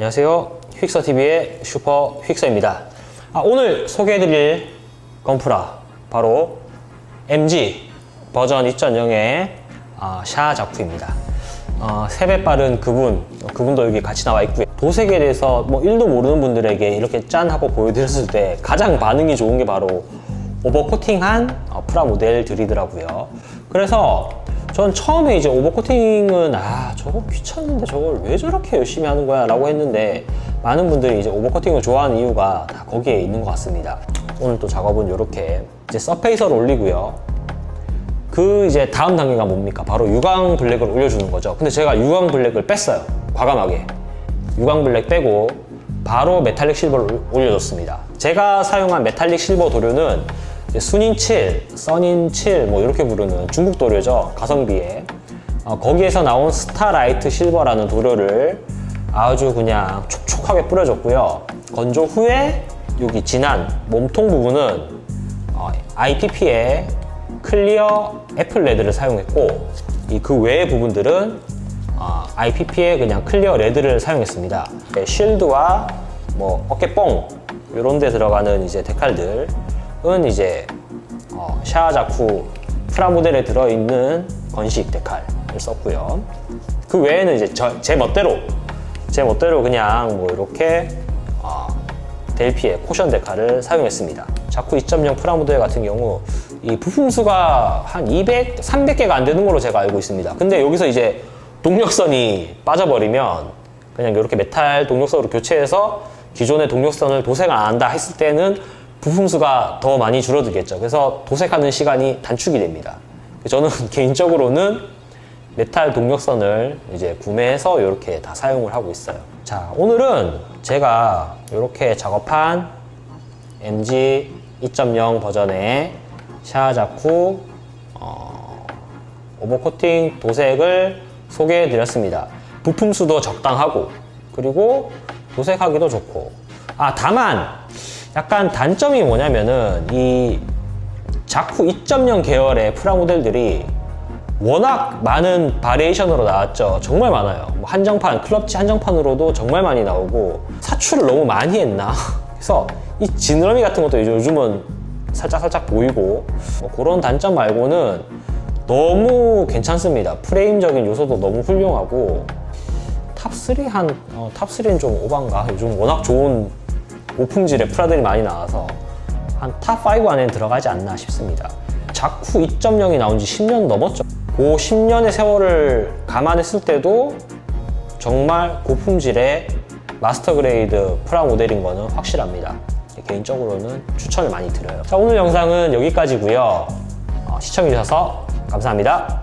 안녕하세요. 휙서TV의 슈퍼 휙서입니다. 아, 오늘 소개해드릴 건프라 바로 MG 버전 2.0의 아, 샤 자쿠입니다. 어, 세배 빠른 그분, 그분도 여기 같이 나와 있고요. 도색에 대해서 뭐 1도 모르는 분들에게 이렇게 짠 하고 보여드렸을 때 가장 반응이 좋은 게 바로 오버코팅한 어, 프라 모델들이더라고요. 그래서 전 처음에 이제 오버코팅은 아 저거 귀찮은데 저걸 왜 저렇게 열심히 하는 거야 라고 했는데 많은 분들이 이제 오버코팅을 좋아하는 이유가 다 거기에 있는 것 같습니다. 오늘 또 작업은 이렇게 이제 서페이서를 올리고요. 그 이제 다음 단계가 뭡니까? 바로 유광 블랙을 올려주는 거죠. 근데 제가 유광 블랙을 뺐어요. 과감하게. 유광 블랙 빼고 바로 메탈릭 실버를 올려줬습니다. 제가 사용한 메탈릭 실버 도료는 순인 7, 써닌 7, 뭐 이렇게 부르는 중국 도료죠. 가성비에. 어, 거기에서 나온 스타라이트 실버라는 도료를 아주 그냥 촉촉하게 뿌려줬고요. 건조 후에 여기 진한 몸통 부분은 어, IPP의 클리어 애플 레드를 사용했고 이 그 외의 부분들은 어, IPP의 그냥 클리어 레드를 사용했습니다. 네, 쉴드와 뭐 어깨뽕 이런 데 들어가는 이제 데칼들 은 이제 어, 샤아자쿠 프라모델에 들어있는 건식 데칼을 썼고요. 그 외에는 이제 저- 제 멋대로 제 멋대로 그냥 뭐 이렇게 어, 델피의 코션 데카를 사용했습니다. 자쿠 2.0 프라모델 같은 경우 이 부품 수가 한 200, 300개가 안 되는 걸로 제가 알고 있습니다. 근데 여기서 이제 동력선이 빠져버리면 그냥 이렇게 메탈 동력선으로 교체해서 기존의 동력선을 도색 안 한다 했을 때는 부품 수가 더 많이 줄어들겠죠. 그래서 도색하는 시간이 단축이 됩니다. 저는 개인적으로는 메탈 동력선을 이제 구매해서 이렇게 다 사용을 하고 있어요. 자, 오늘은 제가 이렇게 작업한 MG 2.0 버전의 샤자쿠 어, 오버코팅 도색을 소개해 드렸습니다. 부품 수도 적당하고 그리고 도색하기도 좋고 아 다만 약간 단점이 뭐냐면은 이 자쿠 2.0 계열의 프라모델들이 워낙 많은 바리에이션으로 나왔죠. 정말 많아요. 뭐 한정판, 클럽지 한정판으로도 정말 많이 나오고 사출을 너무 많이 했나? 그래서 이 지느러미 같은 것도 요즘은 살짝 살짝 보이고 뭐 그런 단점 말고는 너무 괜찮습니다. 프레임적인 요소도 너무 훌륭하고 탑3 한, 어, 탑3는 좀 오반가? 요즘 워낙 좋은 고품질의 프라들이 많이 나와서 한 탑 5 안에 들어가지 않나 싶습니다. 자쿠 2.0이 나온 지 10년 넘었죠. 그 10년의 세월을 감안했을 때도 정말 고품질의 마스터 그레이드 프라 모델인 거는 확실합니다. 개인적으로는 추천을 많이 드려요. 자, 오늘 영상은 여기까지고요. 어, 시청해주셔서 감사합니다.